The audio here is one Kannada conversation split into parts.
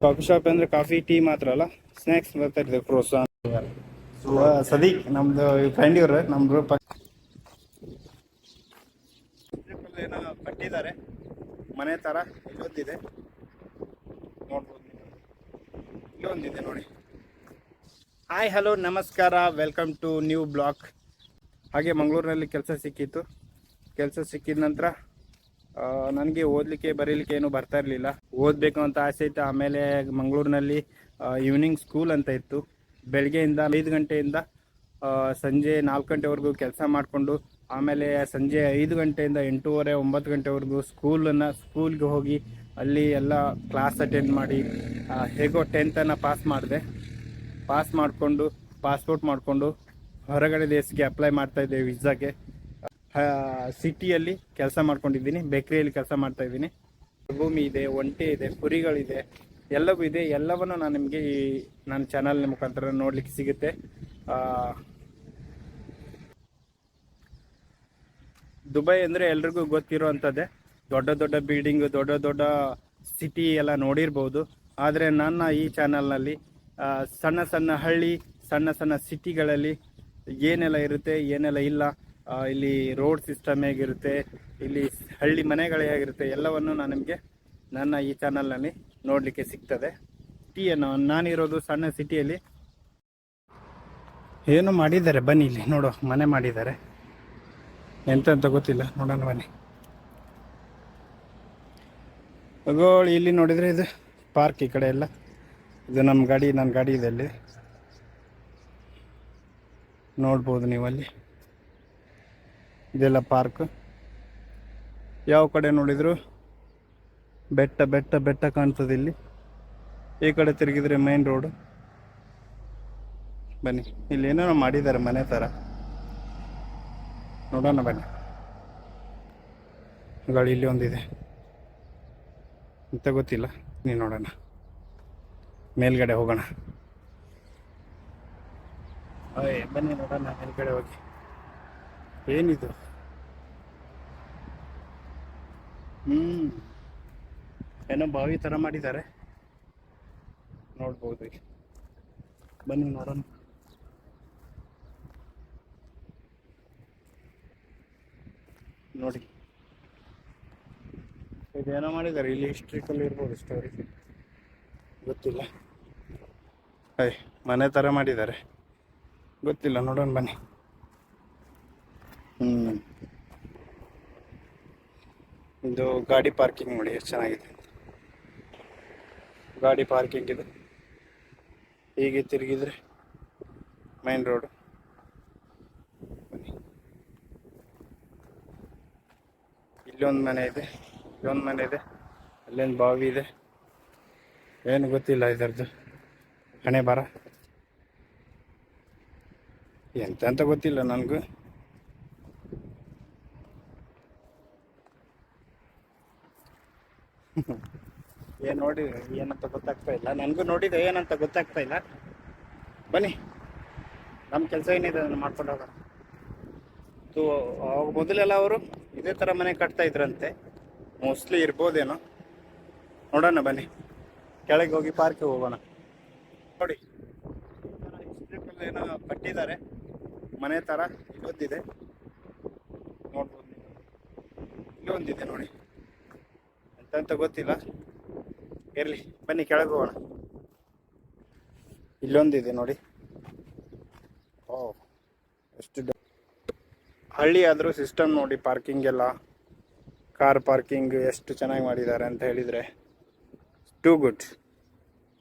ಕಾಫಿ ಶಾಪ್ ಅಂದ್ರೆ ಕಾಫಿ ಟೀ ಮಾತ್ರ ಅಲ್ಲ ಸ್ನಾಕ್ಸ್ ಬರ್ತಾ ಇರ್ತದೆ ಕ್ರೋಸ ಸದೀಕ್ ನಮ್ದು ಫ್ರೆಂಡ್ ಇವ್ರು ನಮ್ ಗ್ರೂಪ್ ಏನೋ ಕಟ್ಟಿದ್ದಾರೆ. ಮನೆ ತರ ಇಲ್ಲೊಂದಿದೆ. ನೋಡ್ಬೋದು. ಇಲ್ಲೊಂದಿದೆ ನೋಡಿ. ಹಾಯ್ ಹಲೋ ನಮಸ್ಕಾರ ವೆಲ್ಕಮ್ ಟು ನ್ಯೂ ಬ್ಲಾಕ್ ಹಾಗೆ ಮಂಗಳೂರಿನಲ್ಲಿ ಕೆಲಸ ಸಿಕ್ಕಿತ್ತು. ಕೆಲಸ ಸಿಕ್ಕಿದ ನಂತರ ನನಗೆ ಓದಲಿಕ್ಕೆ, ಬರೀಲಿಕ್ಕೆ ಏನು ಬರ್ತಾ ಇರಲಿಲ್ಲ. ಓದಬೇಕು ಅಂತ ಆಸೆ ಇತ್ತು. ಆಮೇಲೆ ಮಂಗಳೂರಿನಲ್ಲಿ ಈವ್ನಿಂಗ್ ಸ್ಕೂಲ್ ಅಂತ ಇತ್ತು. ಬೆಳಗ್ಗೆಯಿಂದ ಐದು ಗಂಟೆಯಿಂದ ಸಂಜೆ ನಾಲ್ಕು ಗಂಟೆವರೆಗೂ ಕೆಲಸ ಮಾಡಿಕೊಂಡು, ಆಮೇಲೆ ಸಂಜೆ ಐದು ಗಂಟೆಯಿಂದ ಎಂಟೂವರೆ, ಒಂಬತ್ತು ಗಂಟೆವರೆಗೂ ಸ್ಕೂಲನ್ನು ಸ್ಕೂಲ್ಗೆ ಹೋಗಿ, ಅಲ್ಲಿ ಎಲ್ಲ ಕ್ಲಾಸ್ ಅಟೆಂಡ್ ಮಾಡಿ ಹೇಗೋ ಟೆಂತನ್ನು ಪಾಸ್ ಮಾಡಿದೆ. ಪಾಸ್ ಮಾಡಿಕೊಂಡು ಪಾಸ್ಪೋರ್ಟ್ ಮಾಡಿಕೊಂಡು, ಹೊರಗಡೆ ದೇಶಕ್ಕೆ ಅಪ್ಲೈ ಮಾಡ್ತಾಯಿದ್ದೆ ವಿಸಾಗೆ ಸಿಟಿಯಲ್ಲಿ ಕೆಲಸ ಮಾಡ್ಕೊಂಡಿದ್ದೀನಿ, ಬೇಕ್ರಿಯಲ್ಲಿ ಕೆಲಸ ಮಾಡ್ತಾ ಇದ್ದೀನಿ. ಭೂಮಿ ಇದೆ, ಒಂಟೆ ಇದೆ, ಕುರಿಗಳಿದೆ, ಎಲ್ಲವೂ ಇದೆ. ಎಲ್ಲವನ್ನು ನಾನು ನಿಮಗೆ ಈ ನನ್ನ ಚಾನಲ್ ಮುಖಾಂತರ ನೋಡಲಿಕ್ಕೆ ಸಿಗುತ್ತೆ. ದುಬೈ ಅಂದರೆ ಎಲ್ರಿಗೂ ಗೊತ್ತಿರುವಂಥದ್ದೇ ದೊಡ್ಡ ದೊಡ್ಡ ಬಿಲ್ಡಿಂಗು ದೊಡ್ಡ ದೊಡ್ಡ ಸಿಟಿ ಎಲ್ಲ ನೋಡಿರ್ಬೋದು. ಆದರೆ ನನ್ನ ಈ ಚಾನಲ್ನಲ್ಲಿ ಸಣ್ಣ ಸಣ್ಣ ಹಳ್ಳಿ, ಸಣ್ಣ ಸಣ್ಣ ಸಿಟಿಗಳಲ್ಲಿ ಏನೆಲ್ಲ ಇರುತ್ತೆ, ಏನೆಲ್ಲ ಇಲ್ಲ ಇಲ್ಲಿ ರೋಡ್ ಸಿಸ್ಟಮ್ ಹೇಗಿರುತ್ತೆ, ಇಲ್ಲಿ ಹಳ್ಳಿ ಮನೆಗಳು ಹೇಗಿರುತ್ತೆ, ಎಲ್ಲವನ್ನು ನಾನು ನಿಮಗೆ ನನ್ನ ಈ ಚಾನಲ್ನಲ್ಲಿ ನೋಡಲಿಕ್ಕೆ ಸಿಗ್ತದೆ. ಸಿಟಿಯನ್ನು ನಾನಿರೋದು ಸಣ್ಣ ಸಿಟಿಯಲ್ಲಿ ಏನು ಮಾಡಿದ್ದಾರೆ? ಬನ್ನಿ ಇಲ್ಲಿ, ನೋಡು, ಮನೆ ಮಾಡಿದ್ದಾರೆ. ಎಂತ ಅಂತ ಗೊತ್ತಿಲ್ಲ, ನೋಡೋಣ ಬನ್ನಿ. ಅಗೋಳಿ, ಇಲ್ಲಿ ನೋಡಿದರೆ ಇದು ಪಾರ್ಕ್ ಈ ಕಡೆ ಎಲ್ಲ. ಇದು ನಮ್ಮ ಗಾಡಿ ನನ್ನ ಗಾಡಿ ಇದೆ ಅಲ್ಲಿ. ನೋಡ್ಬೋದು ನೀವು ಅಲ್ಲಿ. ಇದೆಲ್ಲ ಪಾರ್ಕ್ ಯಾವ ಕಡೆ ನೋಡಿದ್ರು? ಬೆಟ್ಟ ಬೆಟ್ಟ ಬೆಟ್ಟ ಕಾಣ್ತದೆ ಇಲ್ಲಿ. ಈ ಕಡೆ ತಿರುಗಿದ್ರೆ ಮೈನ್ ರೋಡ್ ಬನ್ನಿ. ಇಲ್ಲಿ ಏನೇನೋ ಮಾಡಿದ್ದಾರೆ ಮನೆ ಥರ ನೋಡೋಣ ಬನ್ನಿ. ಗಾಡಿ ಇಲ್ಲಿ ಒಂದಿದೆ. ಅಂತ ಗೊತ್ತಿಲ್ಲ. ನೀ ನೋಡೋಣ. ಮೇಲ್ಗಡೆ ಹೋಗೋಣ. ಬನ್ನಿ ನೋಡೋಣ ಮೇಲ್ಗಡೆ ಹೋಗಿ. ಏನಿದು? ಹ್ಮ್. ಏನೋ ಬಾವಿ ತರ ಮಾಡಿದ್ದಾರೆ. ನೋಡ್ಬೋದು. ಬನ್ನಿ ನೋಡೋಣ. ನೋಡಿ. ಇದೇನೋ ಮಾಡಿದ್ದಾರೆ. ಇಲ್ಲಿ ಹಿಸ್ಟ್ರಿಕಲ್ ಇರ್ಬೋದು ಸ್ಟೋರಿ ಗೊತ್ತಿಲ್ಲ. ಅಯ್ಯ ಮನೆ ಥರ ಮಾಡಿದ್ದಾರೆ. ಗೊತ್ತಿಲ್ಲ, ನೋಡೋಣ ಬನ್ನಿ. ಹ್ಞೂ ಇದು ಗಾಡಿ ಪಾರ್ಕಿಂಗ್ ನೋಡಿ ಎಷ್ಟು ಚೆನ್ನಾಗಿದೆ. ಗಾಡಿ ಪಾರ್ಕಿಂಗ್ ಇದು. ಹೀಗೆ ತಿರುಗಿದ್ರೆ ಮೈನ್ ರೋಡ್ ಇಲ್ಲೊಂದು ಮನೆ ಇದೆ. ಇಲ್ಲೊಂದು ಮನೆ ಇದೆ. ಅಲ್ಲೊಂದು ಬಾವಿ ಇದೆ. ಏನು ಗೊತ್ತಿಲ್ಲ ಇದರದ್ದು. ಹಣೆ ಬರ ಎಂತ ಗೊತ್ತಿಲ್ಲ ನನಗೂ. ಏನು ನೋಡಿ ಏನಂತ ಗೊತ್ತಾಗ್ತಾ ಇಲ್ಲ. ನನಗೂ ನೋಡಿದೆ, ಏನಂತ ಗೊತ್ತಾಗ್ತಾ ಇಲ್ಲ. ಬನ್ನಿ. ನಮ್ಮ ಕೆಲಸ ಏನಿದೆ ಅದನ್ನು ಮಾಡ್ಕೊಂಡು ಹೋಗೋಣ. ಸೊ ಅವಾಗ ಮೊದಲೆಲ್ಲ ಅವರು ಇದೇ ಥರ ಮನೆ ಕಟ್ತಾ ಇದ್ರಂತೆ. ಮೋಸ್ಟ್ಲಿ ಇರ್ಬೋದೇನೋ. ನೋಡೋಣ ಬನ್ನಿ. ಕೆಳಗೆ ಹೋಗಿ ಪಾರ್ಕಿಗೆ ಹೋಗೋಣ. ನೋಡಿ. ಏನೋ ಕಟ್ಟಿದ್ದಾರೆ. ಮನೆ ಥರ ಇಲ್ಲೊಂದಿದೆ. ನೋಡ್ಬೋದು. ಇಲ್ಲೊಂದಿದೆ ನೋಡಿ. ಎಂತ ಗೊತ್ತಿಲ್ಲ. ಇರಲಿ, ಬನ್ನಿ ಕೆಳಗೆ ಹೋಗೋಣ. ಇಲ್ಲೊಂದಿದೆ ನೋಡಿ. ಓ, ಎಷ್ಟು ಹಳ್ಳಿ ಆದರೂ ಸಿಸ್ಟಮ್ ನೋಡಿ ಪಾರ್ಕಿಂಗ್ ಎಲ್ಲ ಕಾರ್ ಪಾರ್ಕಿಂಗ್ ಎಷ್ಟು ಚೆನ್ನಾಗಿ ಮಾಡಿದ್ದಾರೆ ಅಂತ ಹೇಳಿದರೆ ಟೂ ಗುಡ್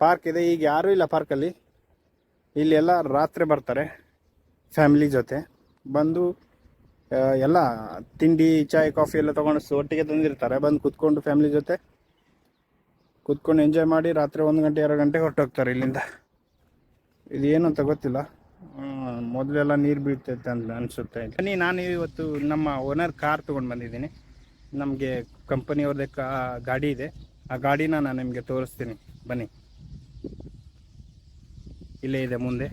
ಪಾರ್ಕ್ ಇದೆ, ಈಗ ಯಾರೂ ಇಲ್ಲ ಪಾರ್ಕಲ್ಲಿ ಇಲ್ಲಿ ಎಲ್ಲ ರಾತ್ರಿ ಬರ್ತಾರೆ ಫ್ಯಾಮಿಲಿ ಜೊತೆ. ಬಂದು ಎಲ್ಲ ತಿಂಡಿ, ಚಾಯ್, ಕಾಫಿ ಎಲ್ಲ ತೊಗೊಂಡು ಒಟ್ಟಿಗೆ ತಂದಿರ್ತಾರೆ. ಬಂದು ಕುತ್ಕೊಂಡು ಫ್ಯಾಮಿಲಿ ಜೊತೆ ಕುತ್ಕೊಂಡು ಎಂಜಾಯ್ ಮಾಡಿ ರಾತ್ರಿ ಒಂದು ಗಂಟೆ, ಎರಡು ಗಂಟೆಗೆ ಹೊರಟೋಗ್ತಾರೆ ಇಲ್ಲಿಂದ. ಇದು ಏನು ಅಂತ ಗೊತ್ತಿಲ್ಲ. ಮೊದಲೆಲ್ಲ ನೀರು ಬೀಳ್ತೈತೆ ಅಂತ ಅನಿಸುತ್ತೆ ಬನ್ನಿ, ನಾನು ಇವತ್ತು ನಮ್ಮ ಓನರ್ ಕಾರ್ ತೊಗೊಂಡು ಬಂದಿದ್ದೀನಿ. ನಮಗೆ ಕಂಪನಿಯವ್ರದ್ದೇ ಕಾ, ಗಾಡಿ ಇದೆ. ಆ ಗಾಡಿನ ನಾನು ನಿಮಗೆ ತೋರಿಸ್ತೀನಿ. ಬನ್ನಿ. ಇಲ್ಲೇ ಇದೆ ಮುಂದೆ.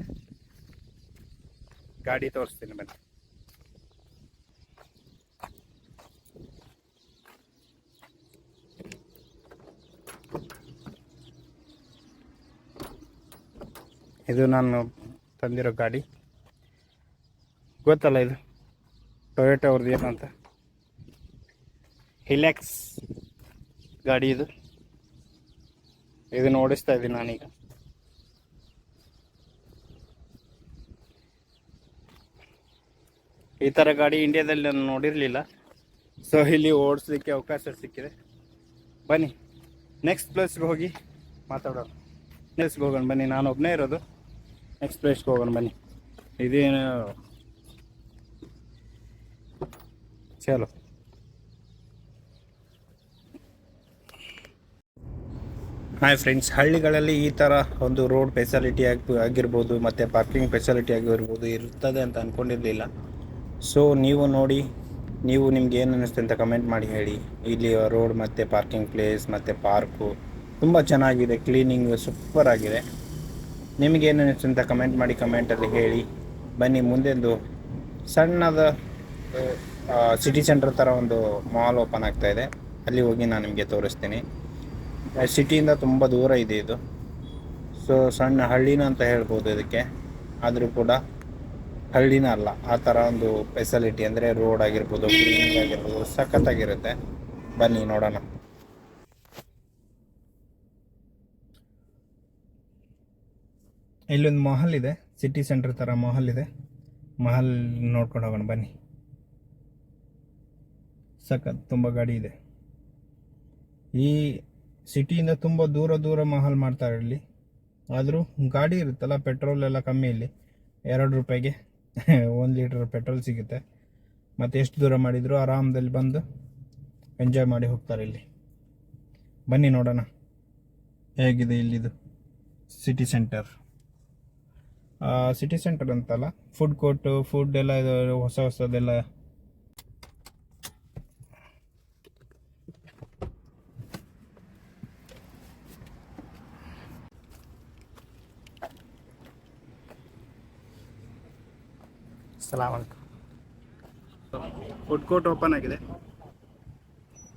ಗಾಡಿ ತೋರಿಸ್ತೀನಿ, ಬನ್ನಿ. ಇದು ನಾನು ತಂದಿರೋ ಗಾಡಿ. ಗೊತ್ತಲ್ಲ ಇದು? ಟೊಯೋಟೋ ಅವ್ರದ್ದು ಏನಂತ ಹಿಲೆಕ್ಸ್ ಗಾಡಿ ಇದು. ಇದನ್ನು ಓಡಿಸ್ತಾ ಇದ್ದೀನಿ ನಾನೀಗ. ಈ ಥರ ಗಾಡಿ ಇಂಡಿಯಾದಲ್ಲಿ ನಾನು ನೋಡಿರಲಿಲ್ಲ. ಸೊ ಇಲ್ಲಿ ಓಡಿಸ್ಲಿಕ್ಕೆ ಅವಕಾಶ ಸಿಕ್ಕಿದೆ. ಬನ್ನಿ. ನೆಕ್ಸ್ಟ್ ಪ್ಲೇಸ್ಗೆ ಹೋಗಿ ಮಾತಾಡೋಣ. ಪ್ಲೇಸ್ಗೆ ಹೋಗೋಣ. ಬನ್ನಿ. ನಾನು ಒಬ್ಬನೇ ಇರೋದು. ನೆಕ್ಸ್ಟ್ ಪ್ಲೇಸ್ಗೆ ಹೋಗೋಣ ಬನ್ನಿ. ಇದೇನು? ಚಲೋ ಹಾಯ್ ಫ್ರೆಂಡ್ಸ್ ಹಳ್ಳಿಗಳಲ್ಲಿ ಈ ಥರ ಒಂದು ರೋಡ್ ಫೆಸಿಲಿಟಿ ಆಗಿ, ಆಗಿರ್ಬೋದು, ಮತ್ತು ಪಾರ್ಕಿಂಗ್ ಫೆಸಿಲಿಟಿ ಆಗಿರ್ಬೋದು ಇರ್ತದೆ ಅಂತ ಅಂದ್ಕೊಂಡಿರಲಿಲ್ಲ ಸೊ ನೀವು ನೋಡಿ, ನೀವು ನಿಮ್ಗೆ ಏನು ಅನ್ನಿಸ್ತು ಅಂತ ಕಮೆಂಟ್ ಮಾಡಿ ಹೇಳಿ. ಇಲ್ಲಿ ರೋಡ್ ಮತ್ತು ಪಾರ್ಕಿಂಗ್ ಪ್ಲೇಸ್ ಮತ್ತು ಪಾರ್ಕು ತುಂಬ ಚೆನ್ನಾಗಿದೆ ಕ್ಲೀನಿಂಗ್ ಸೂಪರ್ ಆಗಿದೆ. ನಿಮಗೆ ಅನಿಸ್ತು ಅಂತ ಕಮೆಂಟ್ ಮಾಡಿ ಕಮೆಂಟಲ್ಲಿ ಹೇಳಿ. ಬನ್ನಿ, ಮುಂದೆಂದು ಸಣ್ಣದ ಸಿಟಿ ಸೆಂಟರ್ ಥರ ಒಂದು ಮಾಲ್ ಓಪನ್ ಆಗ್ತಾ ಇದೆ. ಅಲ್ಲಿ ಹೋಗಿ ನಾನು ನಿಮಗೆ ತೋರಿಸ್ತೀನಿ. ಸಿಟಿಯಿಂದ ತುಂಬ ದೂರ ಇದೆ ಇದು. ಸೊ ಸಣ್ಣ ಹಳ್ಳಿನ ಅಂತ ಹೇಳ್ಬೋದು ಇದಕ್ಕೆ. ಆದರೂ ಕೂಡ ಹಳ್ಳಿನ ಅಲ್ಲ, ಆ ಥರ ಒಂದು ಫೆಸಿಲಿಟಿ ಅಂದರೆ ರೋಡ್ ಆಗಿರ್ಬೋದು ಕ್ಲೀನಿಂಗ್ ಆಗಿರ್ಬೋದು, ಸಖತ್ತಾಗಿರುತ್ತೆ. ಬನ್ನಿ, ನೋಡೋಣ. ಇಲ್ಲೊಂದು ಮಹಲ್ ಇದೆ ಸಿಟಿ ಸೆಂಟರ್ ಥರ ಮಹಲ್ ಇದೆ. ಮಹಲ್ ನೋಡ್ಕೊಂಡು ಹೋಗೋಣ, ಬನ್ನಿ. ಸಖತ್ ತುಂಬ ಗಾಡಿ ಇದೆ. ಈ ಸಿಟಿಯಿಂದ ತುಂಬ ದೂರ ದೂರ ಮಹಲ್ ಮಾಡ್ತಾರೆ ಇಲ್ಲಿ. ಆದರೂ ಗಾಡಿ ಇರುತ್ತಲ್ಲ ಪೆಟ್ರೋಲ್ ಎಲ್ಲ ಕಮ್ಮಿ ಇಲ್ಲಿ. ಎರಡು ರೂಪಾಯಿಗೆ ಒಂದು ಲೀಟ್ರ್ ಪೆಟ್ರೋಲ್ ಸಿಗುತ್ತೆ. ಮತ್ತು ಎಷ್ಟು ದೂರ ಮಾಡಿದರೂ ಆರಾಮದಲ್ಲಿ ಬಂದು ಎಂಜಾಯ್ ಮಾಡಿ ಹೋಗ್ತಾರೆ ಇಲ್ಲಿ. ಬನ್ನಿ ನೋಡೋಣ. ಹೇಗಿದೆ ಇಲ್ಲಿದು ಸಿಟಿ ಸೆಂಟರ್ ಸಿಟಿ ಸೆಂಟರ್ ಅಂತಲ್ಲ? ಫುಡ್ ಕೋರ್ಟು ಫುಡ್ ಎಲ್ಲ ಇದು ಹೊಸ ಹೊಸದೆಲ್ಲ. ಫುಡ್ ಕೋರ್ಟ್ ಓಪನ್ ಆಗಿದೆ.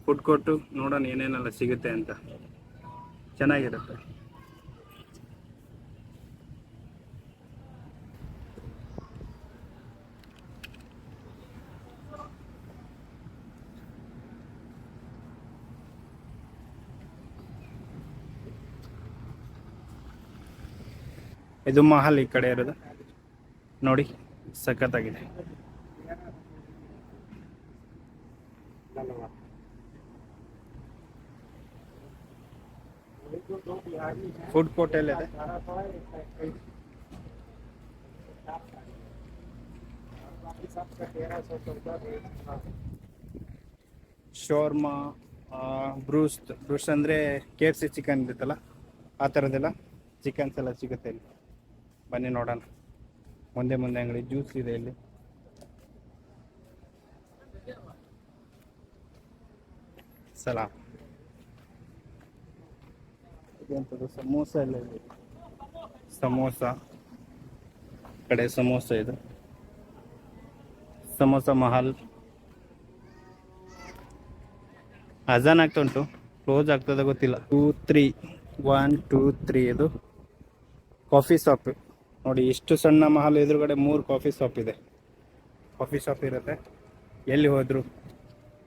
ಫುಡ್ ಕೋರ್ಟು ನೋಡೋಣ ಏನೇನೆಲ್ಲ ಸಿಗುತ್ತೆ ಅಂತ. ಚೆನ್ನಾಗಿರುತ್ತೆ. ಇದು ಮಹಲ್ ಈ ಕಡೆ ಇರೋದು. ನೋಡಿ, ಸಖತ್ತಾಗಿದೆ. ಫುಡ್ ಕೋರ್ಟ್ ಎಲ್ಲಿದೆ ಶೋರ್ಮಾ ಬ್ರೂಸ್ ಬ್ರೂಸ್ ಅಂದ್ರೆ ಕೆ ಎಫ್ ಸಿ ಚಿಕನ್ ಇರುತ್ತಲ್ಲ, ಆ ಥರದ್ದೆಲ್ಲ ಚಿಕನ್ಸ್ ಎಲ್ಲ ಸಿಗುತ್ತೆ ಇಲ್ಲಿ. ಬನ್ನಿ ನೋಡೋಣ. ಮುಂದೆ ಮುಂದೆ ಅಂಗಡಿ ಜ್ಯೂಸ್ ಇದೆ ಇಲ್ಲಿ. ಸಲಾಮ್ ಇದೆಂಥದ್ದು ಸಮೋಸ ಎಲ್ಲ ಇದೆ. ಸಮೋಸ. ಕಡೆ ಸಮೋಸ ಇದು. ಸಮೋಸ ಮಹಲ್. ಅಜಾನ್ ಆಗ್ತಾ ಉಂಟು. ಕ್ಲೋಸ್ ಆಗ್ತದೆ ಗೊತ್ತಿಲ್ಲ. Two three. One two three. ಇದು ಕಾಫಿ ಶಾಪ್. ನೋಡಿ, ಇಷ್ಟು ಸಣ್ಣ ಮಹಲ್ ಎದುರುಗಡೆ ಮೂರು ಕಾಫಿ ಶಾಪ್ ಇದೆ. ಕಾಫಿ ಶಾಪ್ ಇರುತ್ತೆ. ಎಲ್ಲಿ ಹೋದ್ರು?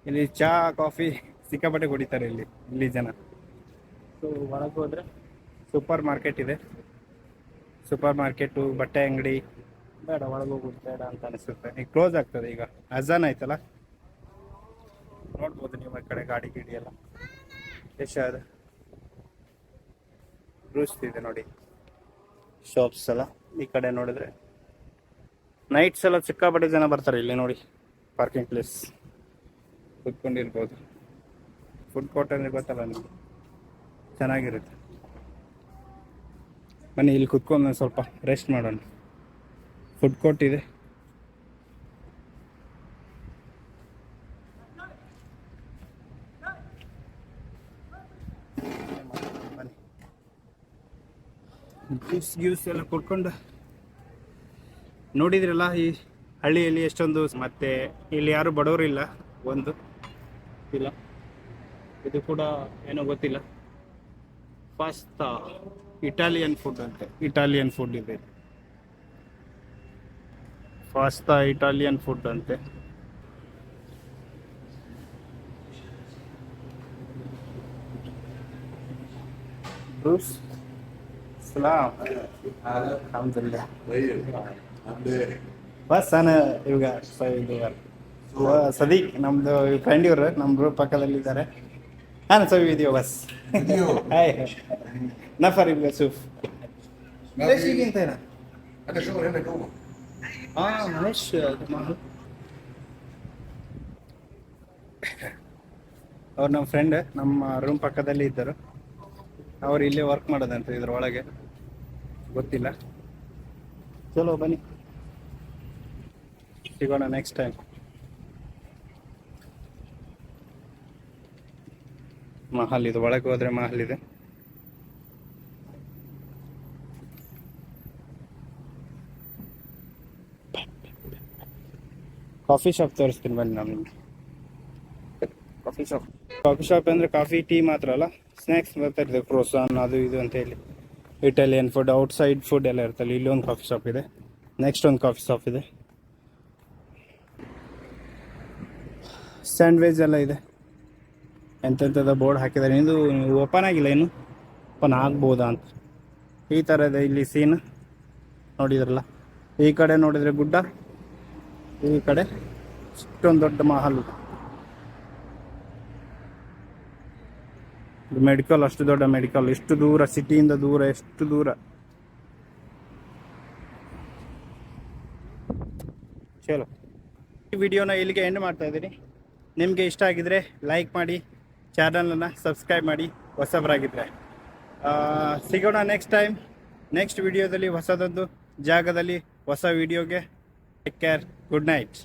ಇಲ್ಲಿ ಚಹಾ ಕಾಫಿ ಸಿಕ್ಕಾಪಟ್ಟೆ ಕುಡಿತಾರೆ ಇಲ್ಲಿ ಇಲ್ಲಿ ಜನ. ಸೊ ಒಳಗೆ ಹೋದ್ರೆ ಸೂಪರ್ ಮಾರ್ಕೆಟ್ ಇದೆ. ಸೂಪರ್ ಮಾರ್ಕೆಟು ಬಟ್ಟೆ ಅಂಗಡಿ. ಬೇಡ, ಒಳಗೆ ಹೋಗೋದು ಬೇಡ ಅಂತ ಅನಿಸುತ್ತೆ. ಈಗ ಕ್ಲೋಸ್ ಆಗ್ತದೆ ಈಗ. ಅಜಾನ್ ಆಯ್ತಲ್ಲ? ನೋಡ್ಬೋದು ನೀವು ಕಡೆ ಗಾಡಿ, ಗಿಡಿ ಎಲ್ಲ. ಎಷ್ಟು ಇದೆ ನೋಡಿ. ಶಾಪ್ಸ್ ಎಲ್ಲ. ಈ ಕಡೆ ನೋಡಿದ್ರೆ. ನೈಟ್ಸ್ ಎಲ್ಲ ಸಿಕ್ಕಾಪಟ್ಟೆ ಜನ ಬರ್ತಾರೆ ಇಲ್ಲಿ ನೋಡಿ ಪಾರ್ಕಿಂಗ್ ಪ್ಲೇಸ್ ಕುತ್ಕೊಂಡಿರ್ಬೋದು. ಫುಡ್ ಕೋರ್ಟ್ ಅಲ್ಲಿ ಗೊತ್ತಲ್ಲ ನಿಮಗೆ? ಚೆನ್ನಾಗಿರುತ್ತೆ. ಬನ್ನಿ ಇಲ್ಲಿ ಕುತ್ಕೊಂಡು ಸ್ವಲ್ಪ ರೆಸ್ಟ್ ಮಾಡೋಣ. ಫುಡ್ ಕೋರ್ಟ್ ಇದೆ ಬನ್ನಿ ಜ್ಯೂಸ್ ಗ್ಯೂಸ್ ಎಲ್ಲ ಕೊಡ್ಕೊಂಡು ನೋಡಿದ್ರಲ್ಲ ಈ ಹಳ್ಳಿಯಲ್ಲಿ ಎಷ್ಟೊಂದು ಮತ್ತೆ ಇಲ್ಲಿ ಯಾರು ಬಡವರಿಲ್ಲ, ಒಂದು ಇಲ್ಲ. ಇದು ಕೂಡ ಏನೋ ಗೊತ್ತಿಲ್ಲ. ಪಾಸ್ತಾ ಇಟಾಲಿಯನ್ ಫುಡ್ ಅಂತೆ. ಇಟಾಲಿಯನ್ ಫುಡ್ ಇದೆ ಪಾಸ್ತಾ ಇಟಾಲಿಯನ್ ಫುಡ್ ಅಂತೆ. ಬ್ರೂಸ್ ಸಲಾಮ್ ಅಲ್ಹಮ್ದುಲಿಲ್ಲಾಹ್ طيب عامل ايه؟ ಬಸ್ ನಾನು ಇವಾಗ ಸ- ಇದು ವ- ಸದೀಕ್ ನಮ್ದು ಫ್ರೆಂಡ್ ಇವ್ರು ನಮ್ಮ ಗ್ರೂಪ್ ಪಕ್ಕದಲ್ಲಿದ್ದಾರೆ ಹಾಂ ಸವಿ ವಿಡಿಯೋ ಬಸ್ فيديو ಹಾಯ್ ನಫರ್ ಇಬ್ಗ ಸೂಫ್ ليش يجي انت هنا؟ انا شغل هنا جوه اه معلش ಅವ್ರು ನಮ್ಮ ಫ್ರೆಂಡ್ ನಮ್ಮ ರೂಮ್ ಪಕ್ಕದಲ್ಲಿ ಇದ್ದರು ಅವ್ರು ಇಲ್ಲೇ ವರ್ಕ್ ಮಾಡೋದಂತೆ ಇದ್ರೊಳಗೆ ಗೊತ್ತಿಲ್ಲ. ಚಲೋ ಬನ್ನಿ. ಸಿಗೋಣ ನೆಕ್ಸ್ಟ್ ಟೈಮ್ ಮಹಲ್ ಇದು ಒಳಗೆ ಹೋದ್ರೆ ಮಹಲ್ ಇದೆ. ಕಾಫಿ ಶಾಪ್ ತೋರಿಸ್ತೀನಿ ಬನ್ನಿ ನಾನು ನಿಮ್ಗೆ. Coffee shop. ಕಾಫಿ ಶಾಪ್ ಅಂದ್ರೆ ಕಾಫಿ ಟೀ ಮಾತ್ರ ಅಲ್ಲ? ಸ್ನ್ಯಾಕ್ಸ್ ಬರ್ತಾ ಇರ್ತದೆ ಕ್ರೋಸಾನ್ ಅದು ಇದು ಅಂತ ಹೇಳಿ. ಇಟಾಲಿಯನ್ ಫುಡ್ ಔಟ್ಸೈಡ್ ಫುಡ್ ಎಲ್ಲ ಇರ್ತಲ್ಲ ಇಲ್ಲಿ ಒಂದು ಕಾಫಿ ಶಾಪ್ ಇದೆ. ನೆಕ್ಸ್ಟ್ ಒಂದು ಕಾಫಿ ಶಾಪ್ ಇದೆ. ಸ್ಯಾಂಡ್ವಿಚ್ ಎಲ್ಲ ಇದೆ. ಎಂತೆಂಥದ್ದು ಬೋರ್ಡ್ ಹಾಕಿದ್ದಾರೆ. ಇದು ಓಪನ್ ಆಗಿಲ್ಲ ಏನು ಓಪನ್ ಆಗ್ಬೋದಾ ಅಂತ. ಈ ಥರ ಇದೆ ಇಲ್ಲಿ ಸೀನ್ ನೋಡಿದ್ರಲ್ಲ. ಈ ಕಡೆ ನೋಡಿದರೆ ಗುಡ್ಡ, ಈ ಕಡೆ ಇಷ್ಟೊಂದು ದೊಡ್ಡ ಮಹಲ್. ಮೆಡಿಕಲ್ ಅಷ್ಟು ದೊಡ್ಡ ಮೆಡಿಕಲ್ ಎಷ್ಟು ದೂರ ಸಿಟಿಯಿಂದ ದೂರ, ಎಷ್ಟು ದೂರ? ಚಲೋ. ಈ ವಿಡಿಯೋನ ಇಲ್ಲಿಗೆ ಎಂಡ್ ಮಾಡ್ತಾ ಇದ್ದೀನಿ. ನಿಮಗೆ ಇಷ್ಟ ಆಗಿದ್ರೆ ಲೈಕ್ ಮಾಡಿ ಚಾನಲನ್ನು ಸಬ್ಸ್ಕ್ರೈಬ್ ಮಾಡಿ ಹೊಸಬರಾಗಿದ್ದರೆ ಸಿಗೋಣ ನೆಕ್ಸ್ಟ್ ಟೈಮ್ ನೆಕ್ಸ್ಟ್ ವಿಡಿಯೋದಲ್ಲಿ ಹೊಸದೊಂದು ಜಾಗದಲ್ಲಿ ಹೊಸ ವಿಡಿಯೋಗೆ ಟೇಕ್ ಕೇರ್ ಗುಡ್ ನೈಟ್